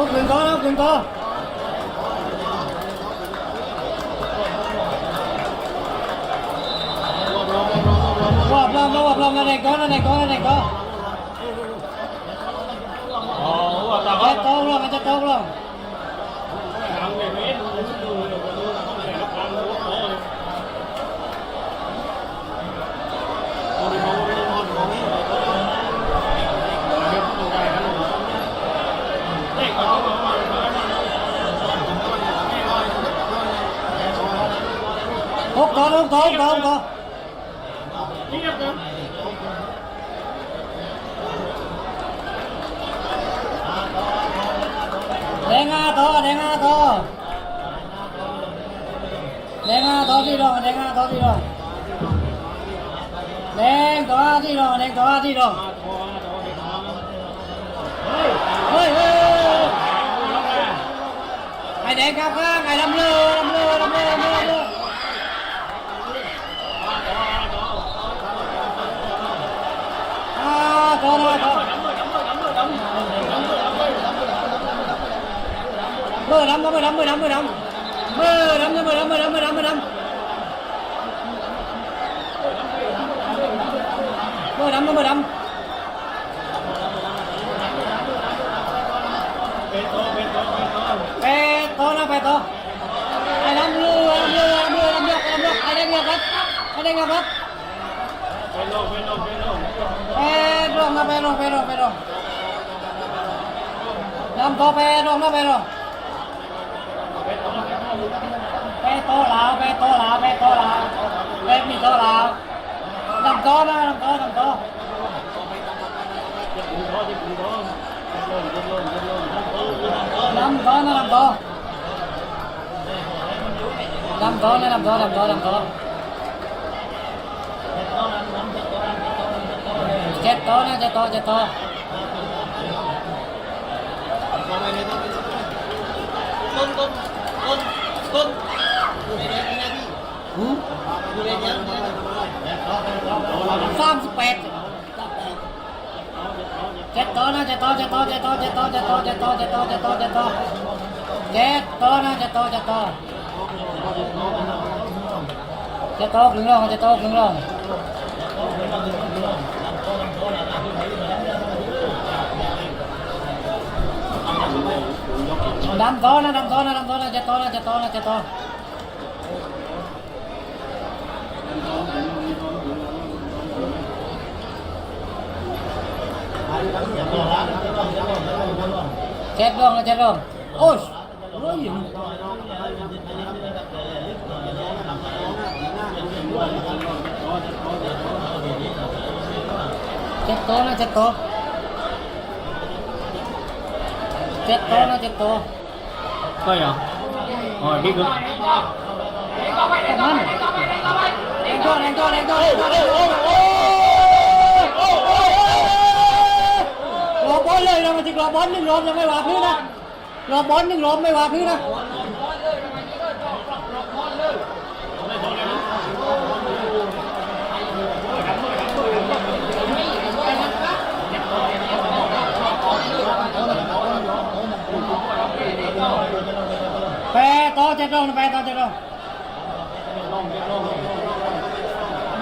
พวกคืนก็อล้วคืนก็รอบรอบรอบรอบนั่นเองก็นั่นเองก็นั่นเองก็อ๋อว่าแต่ว่าจะโต้รอบมันจะต้องรอบ không có, không có. Đen à, to, đen à, to. Đen à, to đi rồi, đen à, to đi rồi. Đen to đi rồi, đen to đi rồi. Ôi, ôi. Ngày đen cao quá, ngày đâm lơ, đâm lơ, đâm lơ, mười lăm mười lăm mười lăm mười lăm mười lăm mười lăm mười lăm mười lăm mười lăm mười lăm mười lăm Beto na Beto. Alam lu, alam lu, alam lu, alam lu, alam lu. Ada yang ngangkat? Ada yang ngangkat? Belong, belong, belong. Belong na belong, belong, belong. Dalam to belong na belong bé to lão bé to lão bé to lão bé mi to lão làm to nè, làm to làm to. Làm to nè, làm to. Làm to nó làm to làm to làm to. Chết to nó chết to chết to. Con con. ตลำโตลำโตนะลำโตลำโตนะลำโตลำโตลำโตเจ็ดโตนะเจ็ดโตเจ็ดโตต้นต้นอยู่ในนี้นะพี่หือยู่ในนี้นะสามสิบแปดเจ็ดโตนะเจ็ดโตเจ็ดโตเจ็ดโตเจ็ดโตเจ็ดโตเจ็ดโตเจ็ดโตเจ็ดโตเจ็ดโตเจ็ดโตนะเจ็ดโตเจ็ดโตเจ็ดโตครึ่งรองเจ็ดโตครึ่งรองำโตนะดำโตนะดำโตนะจ็ดโตนะจ็ดโตนะเจ็ดโตเจ็ดรองนะเจ็ดรองโอ้ยร้อยอยู่เจ็ดโตนะเจ็ดโตเจ็ดโตนะเจ็ดโต Thôi à? Rồi đi cơ. นั่นแรงตัวแรงตัวแรอบอลเลยนะมันจะรอบอลหนึ่งรอบยังไม่วาพื้นนะรอบอลหนึ่งรอบไม่วาพื้นนะ กลงไปตามเจ็ดล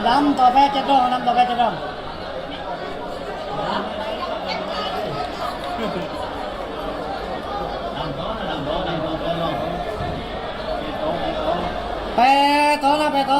ดำต่อไปเจ็ดลดำต่อไปเจ็ดลไปต่อนะไปต่อ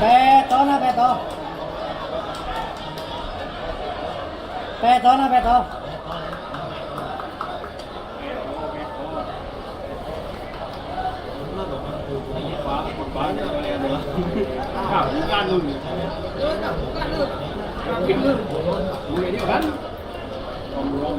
Betona, Beto. Betona, Beto. Betona, Beto. ะแปรต่อแปรต่อนะแปรต่อลืมกินลืมมือเดียวกันลองลอ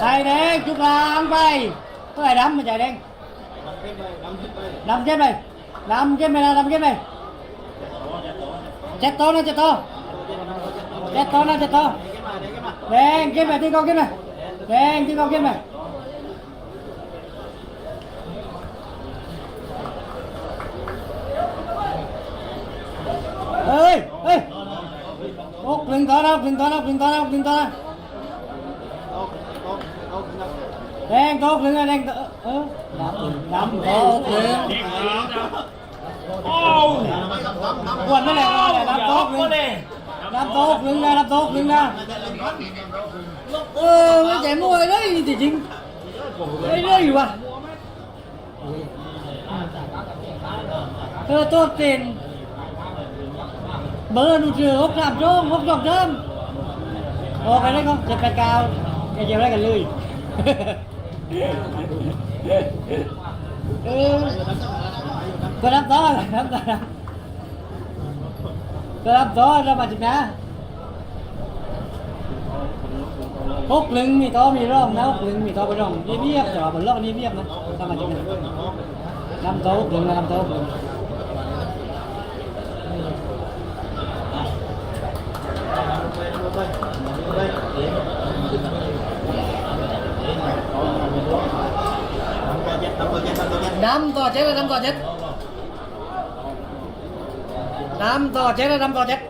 Đây đen, chút là ăn bay. Có ai đấm mà chạy đen. Đấm chết mày. Đấm chết mày, đấm chết mày. Chết to nó chết to. Chết to nó chết to. Đen, chết mày, đi con chết mày. Đen, đi con chết mày. ơi ơi bốc lên to đâu lên to đâu lên to đâu lên to đâu แดงโต๊ะเรื่องอะไรแดงโต๊ะหนึ่งอะแดงโต๊ะเออดำดำโต๊ะหนึ่งโอ้กวนนั่แหละนั่แหละดำโต๊ะหนึ่งดำโต๊ะหนึ่งนะดำโต๊ะหนึ่งนะเออไม่ใจมวยเลยจริงๆไม่ได้อยู่ว่ะเออโต๊ะเต็นเบอร์นูเจอหกสามโจ้งหกสองเดิมโอ้ไปได้ก็เจ็ดแปดเก้าแกเจียวได้กันเลย เออก็รับต่อรับต่อก็รับต่อรับมาจินะหกลึงมีต่อมีร่องนะหกลึงมีต่อไปร่องนี่เบียบแต่ว่าบนร่องนี่เบียบนะรับมาจินะนำโต๊ะหลึงนะนำโต๊ะลึง ดำต่อเจ็ดดำต่อเจ็ดดำต่อเจ็ดดำต่อเจ็ด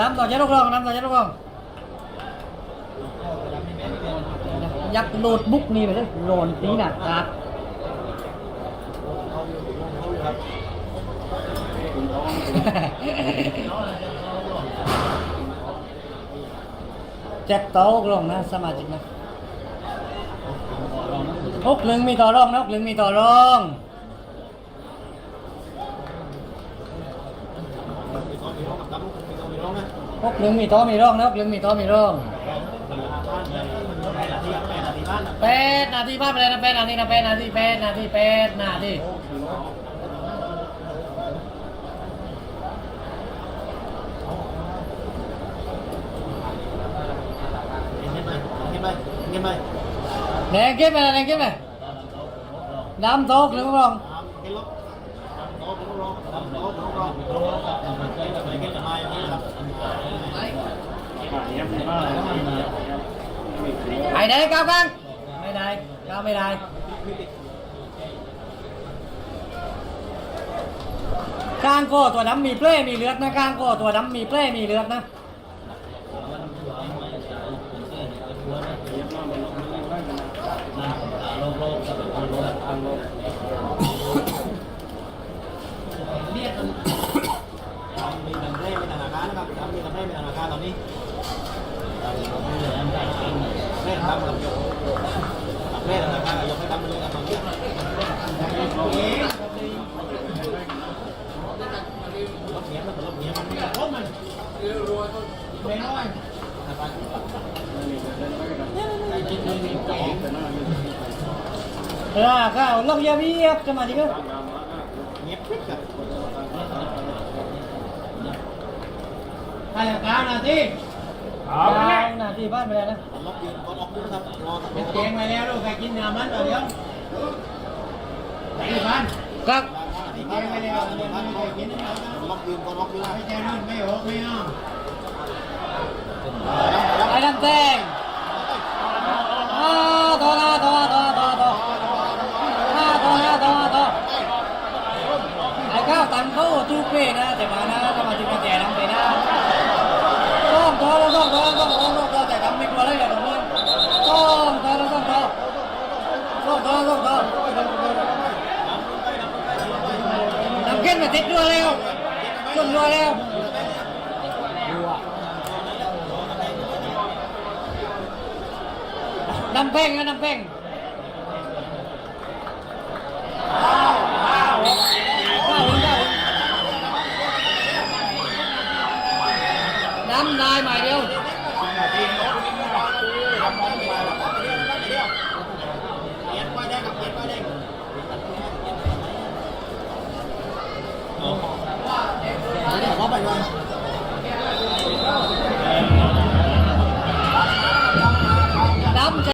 ดำต่อเจ็ดลูกรองดำต่อเจ็ดลูกรองยักโหลดบุ๊กนี่ไปเลยโหลดนี้น่ะครับเจ็ดโต๊ะลงนะสมาชิกนะ หกลึงมีต่อรองนะหกลึงมีต่อรองหกลึงมีต่อมีรองนะหกลึงมีต่อมีรองแปดนาทีผ่านไปเลยนะแปดนาทีนะแปดนาทีแปดนาทีแปดนาทีแด แดงเก็บไปนะแดงเก็บไปดำโต๊ะหรือรองไอ้ได้ก้าวกันไม่ได้ก้าวไม่ได้กลางโกตัวดำมีเปล้มีเลือดนะกลางโกตัวดำมีเปล้มีเลือดนะ เออข้าวลอกเยาเวียบจะมาดิก็ใครกลางนาทีกลางนาทีบ้านไปแล้วนะเป็นแกงไปแล้วลูกใครกินน้ำมันเดี๋ยวที่บ้านครับแกงไปแล้วเดี๋ยวมันใครกินล็อกยืนก็ล็อกยืนไม่แกงนั่นไม่โอ้ไม่เอา ไอ้น้ำแดงอ่าต่อละต่อต่อต่อต่ออ่าต่อละต่อต่อไอ้ข้าวตันเขาทุกเพนะแต่มานะถ้ามาถึงแก่น้ำไปนะต้องต่อแล้วต้องต่อต้องต่อต้องต่อแต่ทำไม่กลัวเลยเหรอตรงนี้ต้องต่อแล้วต้องต่อต้องต่อต้องต่อน้ำเก็ตมาติดด้วยแล้วจนด้วยแล้ว น้ำเพ่งนะน้ำเพ่งน้ำลายหม่เดียวเอาไปด้วย